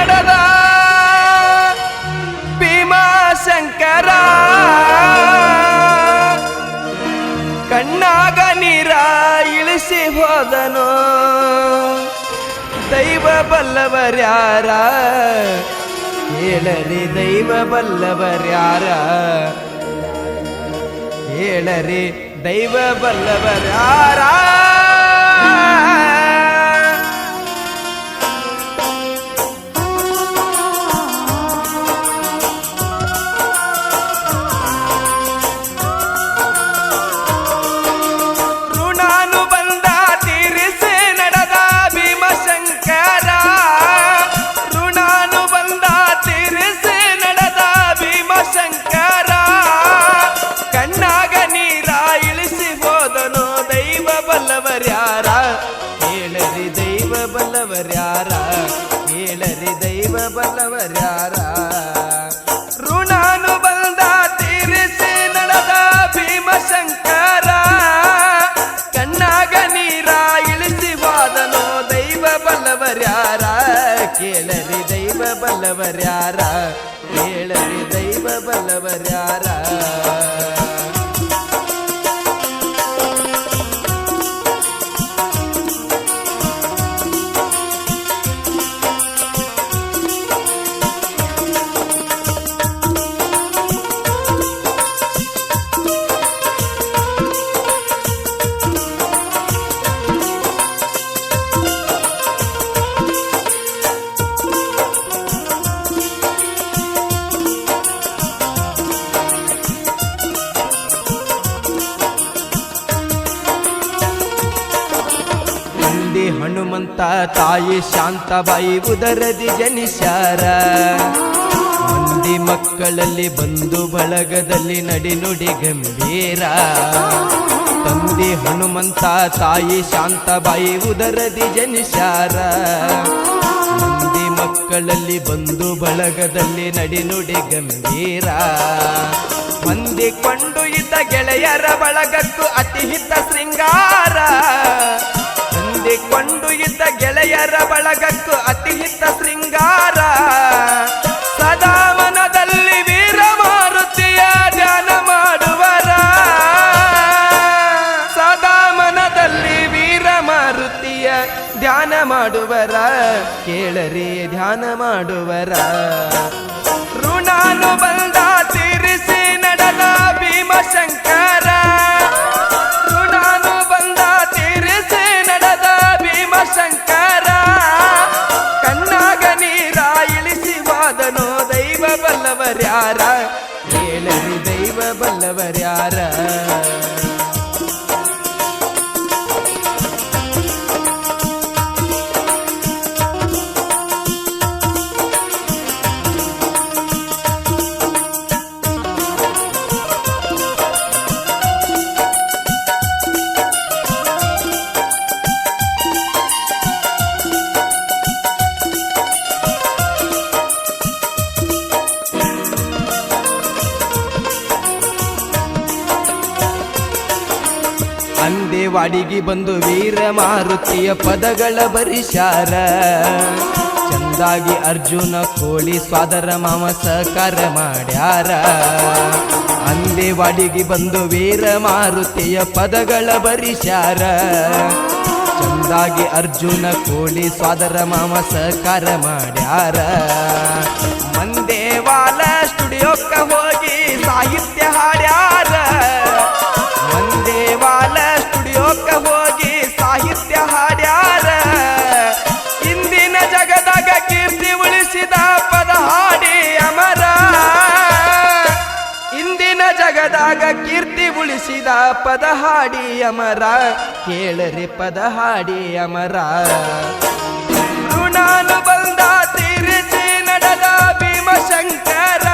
ಋಣನು ಬಂದ ತೀರಿಸಿ ನಡೆದ ಭೀಮಾಶಂಕರ ಕಣ್ಣಾಗ ನೀರ ಇಳಿಸಿ ಹೋದನು ದೈವ ಬಲ್ಲವರ್ಯಾರ ಹೇಳರಿ ದೈವ ಬಲ್ಲವರ್ಯಾರ ಹೇಳರಿ ದೈವ ಬಲ್ಲವರ್ಯಾರ ದೈವ ಬಲ್ಲವರ್ಯಾರ ಹೇಳರಿ ದೈವ ಬಲ್ಲವರ್ಯಾರ ಹೇಳರಿ ದೈವ ಬಲ್ಲವರ್ಯಾರ ಋಣಾನು ಬಂದ ತೀರಿಸಿ ನಡೆದ ಭೀಮಶಂಕರ, ಕಣ್ಣಾಗ ನೀರ ಇಳಿಸಿ ವಾದನೋ ದೈವ ಬಲ್ಲವರ್ಯಾರ ಕೇಳರಿ ದೈವ ಬಲ್ಲವರ್ಯಾರ ಕೇಳರಿ ದೈವ ಬಲ್ಲವರ್ಯಾರ ತಾಯಿ ಶಾಂತಬಾಯಿ ಉದರದಿ ಜನಿಸ್ಯಾರ. ಮಂದಿ ಮಕ್ಕಳಲ್ಲಿ ಬಂಧು ಬಳಗದಲ್ಲಿ ನಡಿ ನುಡಿ ಗಂಭೀರ. ತಂದೆ ಹನುಮಂತ ತಾಯಿ ಶಾಂತಬಾಯಿ ಉದರದಿ ಜನಿಸ್ಯಾರ. ಮಂದಿ ಮಕ್ಕಳಲ್ಲಿ ಬಂಧು ಬಳಗದಲ್ಲಿ ನಡಿ ನುಡಿ ಗಂಭೀರ. ಕೊಂಡು ಇದ್ದ ಗೆಳೆಯರ ಬಳಗಕ್ಕೂ ಅತಿ ಹಿತ ಶೃಂಗಾರ. ಗೆಳೆಯರ ಅತಿ ಹಿತ ಶೃಂಗಾರ. ಸದಾ ಮನದಲ್ಲಿ ವೀರ ಮಾರುತಿಯ ಧ್ಯಾನ ಮಾಡುವರ. ಸದಾ ಮನದಲ್ಲಿ ವೀರ ಮಾರುತಿಯ ಧ್ಯಾನ ಮಾಡುವರ. ಕೇಳರಿ ಧ್ಯಾನ ಮಾಡುವರ. ಅಂದೇವಾಡಿಗೆ ಬಂದು ವೀರ ಮಾರುತಿಯ ಪದಗಳ ಬರಿಶಾರ ಚಂದಾಗಿ ಅರ್ಜುನ ಕೋಳಿ ಸ್ವಾದರ ಮಾಮ ಸಹಕಾರ ಮಾಡ್ಯಾರ. ಅಂದೆ ವಾಡಿಗೆ ಬಂದು ವೀರ ಮಾರುತಿಯ ಪದಗಳ ಬರಿಶಾರ ಚಂದಾಗಿ ಅರ್ಜುನ ಕೋಳಿ ಸ್ವಾದರ ಮಾಮ ಸಹಕಾರ ಮಾಡ್ಯಾರ. ಜಗದಾಗ ಕೀರ್ತಿ ಉಳಿಸಿದ ಪದ ಹಾಡಿ ಅಮರ. ಕೇಳರಿ ಪದ ಹಾಡಿ ಅಮರ. ಋಣಾನು ಬಂದ ತೀರಿಸಿ ನಡೆದ ಭೀಮಶಂಕರ.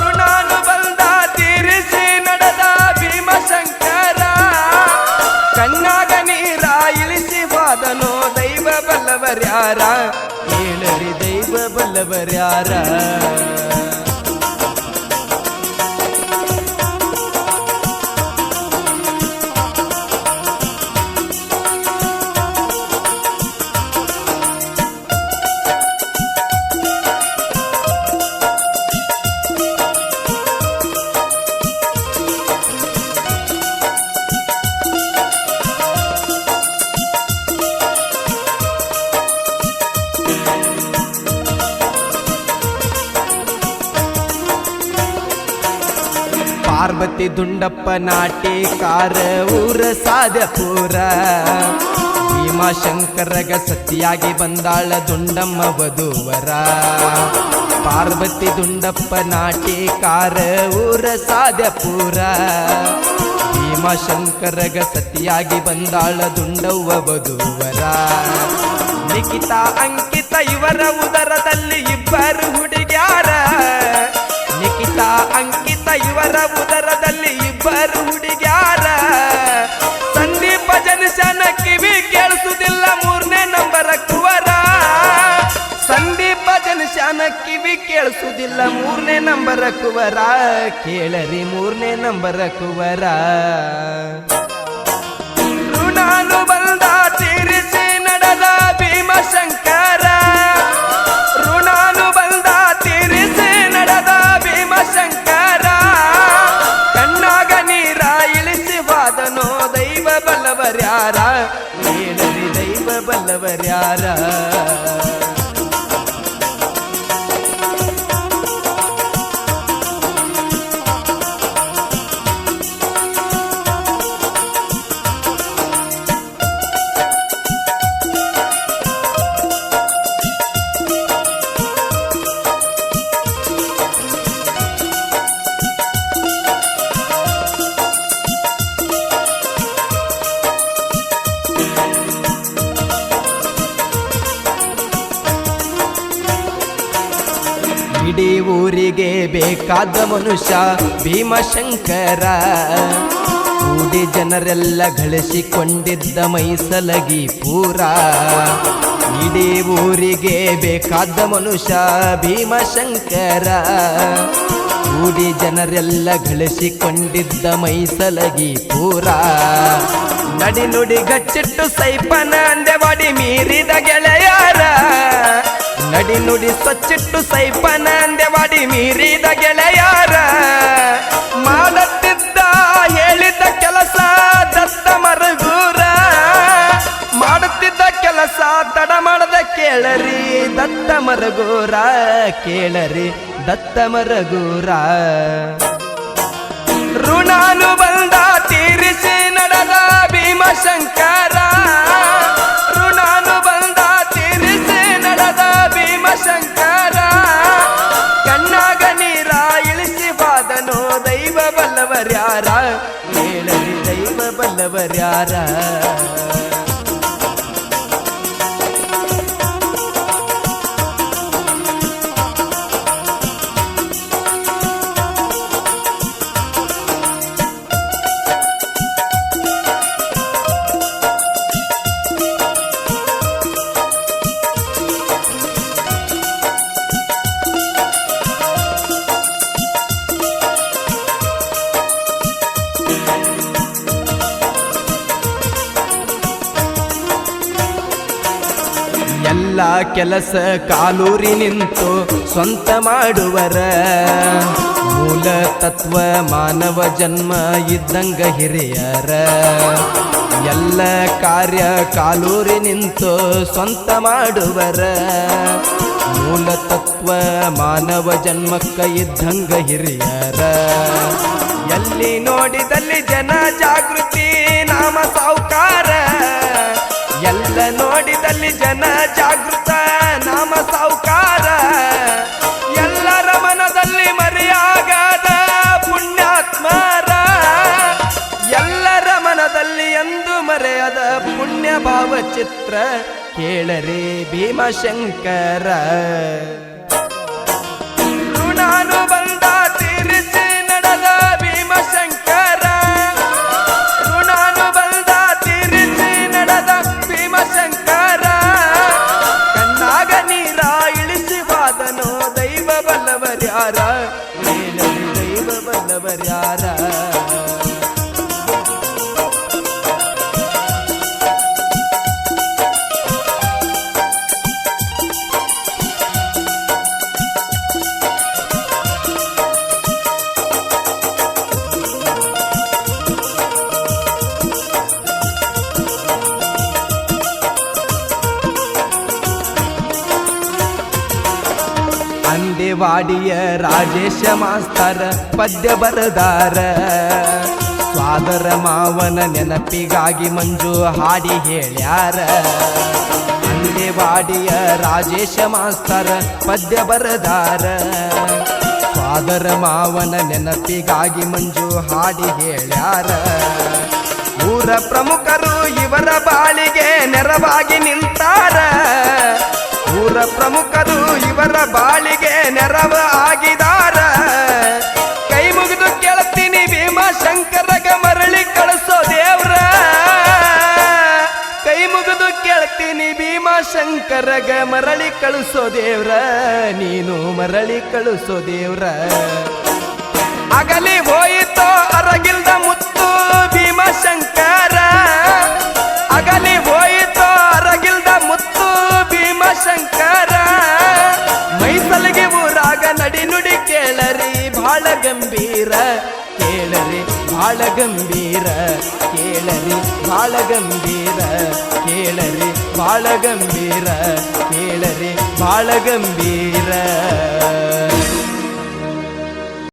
ಋಣಾನು ಬಂದ ತೀರಿಸಿ ನಡೆದ ಭೀಮಶಂಕರ. ಕಣ್ಣಾಗ ನೀರ ಇಳಿಸಿ ವಾದನೋ ದೈವ ಬಲ್ಲವರ್ಯಾರ. ಕೇಳರಿ ದೈವ ಬಲ್ಲವರ್ಯಾರ. ದುಂಡಪ್ಪ ನಾಟಿ ಕಾರ ಊರ ಸಾಧ್ಯಪುರ ಭೀಮಾಶಂಕರಗ ಸತಿಯಾಗಿ ಬಂದಾಳ ದುಂಡಮ್ಮ ವಧುವರ. ಪಾರ್ವತಿ ದುಂಡಪ್ಪ ನಾಟಿ ಕಾರ ಊರ ಸಾಧ್ಯಪುರ ಭೀಮಾಶಂಕರಗ ಸತಿಯಾಗಿ ಬಂದಾಳ ದುಂಡವ್ವ ವಧುವರ. ನಿಖಿತಾ, ಅಂಕಿತ ಇವರ ಉದರದಲ್ಲಿ ಇಬ್ಬರು ಹುಡುಗ್ಯಾರ. ನಿಖಿತಾ, ಅಂಕಿತ ಇವರ ಉದರದಲ್ಲಿ ಇಬ್ಬರು ಹುಡುಗ್ಯಾರ. ಸಂದೀಪ ಜನಶನ ಕಿವಿ ಕೇಳಿಸುವುದಿಲ್ಲ ಮೂರನೇ ನಂಬರ ಕುವರ ಸಂದೀಪ ಜನಶನ ಕಿವಿ ಕೇಳಿಸುವುದಿಲ್ಲ ಮೂರನೇ ನಂಬರ ಕುವರ ಕೇಳರಿ, ಮೂರನೇ ನಂಬರ ಕುವರ ಇಡೀ ಊರಿಗೆ ಬೇಕಾದ ಮನುಷ್ಯ ಭೀಮಶಂಕರ. ಕೂಡಿ ಜನರೆಲ್ಲ ಗಳಿಸಿಕೊಂಡಿದ್ದ ಮೈಸಲಗಿ ಪೂರ. ಇಡೀ ಊರಿಗೆ ಬೇಕಾದ ಮನುಷ್ಯ ಭೀಮಶಂಕರ. ಕೂಡಿ ಜನರೆಲ್ಲ ಗಳಿಸಿಕೊಂಡಿದ್ದ ಮೈಸಲಗಿ ಪೂರ. ನಡಿ ನುಡಿ ಗಚ್ಚಿಟ್ಟು ಸೈಪನ ಅಂದೆವಾಡಿ ಮೀರಿದ ಗೆಳೆಯಾರ. ನಡಿ ನುಡಿ ಸಚ್ಚಿಟ್ಟು ಸೈಪನಂದೆವಾಡಿ ಮೀರಿದ ಗೆಳೆಯಾರ. ಮಾಡುತ್ತಿದ್ದ ಹೇಳಿದ ಕೆಲಸ ದತ್ತ ಮರಗೂರ. ಮಾಡುತ್ತಿದ್ದ ಕೆಲಸ ತಡ ಮಾಡದ ಕೇಳರಿ, ದತ್ತ ಮರಗೂರ. ಕೇಳರಿ, ದತ್ತ ಮರಗೂರ. ಋಣಾನು ಬಂದ ತೀರಿಸಿ ನಡೆದ ಭೀಮಶಂಕರ. ಬಲ್ಲವರ್ಯಾರ ಹೇಳರಿ ದೈವ ಬಲ್ಲವರ್ಯಾರ ಎಲ್ಲ ಕೆಲಸ ಕಾಲೂರಿ ನಿಂತು ಸ್ವಂತ ಮಾಡುವರ ಮೂಲ ತತ್ವ ಮಾನವ ಜನ್ಮ ಇದ್ದಂಗ ಹಿರಿಯರ. ಎಲ್ಲ ಕಾರ್ಯ ಕಾಲೂರಿ ನಿಂತು ಸ್ವಂತ ಮಾಡುವರ ಮೂಲ ತತ್ವ ಮಾನವ ಜನ್ಮಕ್ಕ ಇದ್ದಂಗ ಹಿರಿಯರ. ಎಲ್ಲಿ ನೋಡಿದಲ್ಲಿ ಜನ ಜಾಗೃತಿ, ನಾಮ ಸಾವುಕಾರ. ಎಲ್ಲ ನೋಡಿದಲ್ಲಿ ಜನ ಜಾಗೃತ. ಭಾವಚಿತ್ರ ಕೇಳರೆ ಭೀಮಶಂಕರ. ನಾನು ಬಂದ ತೀರಿಸಿ ನಡೆದ ಭೀಮಶಂಕರ. ನಾನು ಬಂದ ತೀರಿಸಿ ನಡೆದ ಭೀಮಶಂಕರ. ಕಣ್ಣಾಗ ನೀರ ಇಳಿಸಿ ವಾದನೋ ದೈವ ಬಲ್ಲವರ್ಯಾರ. ದೈವ ಬಲ್ಲವರ್ಯಾರ. ರಾಜೇಶ ಮಾಸ್ತರ ಪದ್ಯ ಬರದಾರ. ಸ್ವಾದರ ಮಾವನ ನೆನಪಿಗಾಗಿ ಮಂಜು ಹಾಡಿ ಹೇಳ್ಯಾರ. ಅಂಗೇವಾಡಿಯ ರಾಜೇಶ ಮಾಸ್ತರ ಪದ್ಯ ಬರದಾರ. ಸ್ವಾದರ ಮಾವನ ನೆನಪಿಗಾಗಿ ಮಂಜು ಹಾಡಿ ಹೇಳ್ಯಾರ. ಊರ ಪ್ರಮುಖರು ಇವರ ಬಾಳಿಗೆ ನೆರವಾಗಿ ನಿಂತಾರ. ಊರ ಪ್ರಮುಖರು ಇವರ ಬಾಳಿಗೆ ನೆರವ ಆಗಿದಾರ ಕೈ ಮುಗಿದು ಕೇಳ್ತೀನಿ ಭೀಮಾಶಂಕರಗ ಮರಳಿ ಕಳಿಸೋ ದೇವ್ರ. ಕೈ ಮುಗಿದು ಕೇಳ್ತೀನಿ ಭೀಮಾಶಂಕರಗ ಮರಳಿ ಕಳಿಸೋ ದೇವ್ರ. ನೀನು ಮರಳಿ ಕಳಿಸೋ ದೇವ್ರ. ಅಗಲಿ ಹೋಯಿತೋ ಅರಗಿಲ್ದ ಬಹಳ ಗಂಭೀರ ಕೇಳರಿ ಬಹಳ ಗಂಭೀರ ಕೇಳರಿ ಬಹಳ ಗಂಭೀರ ಕೇಳರಿ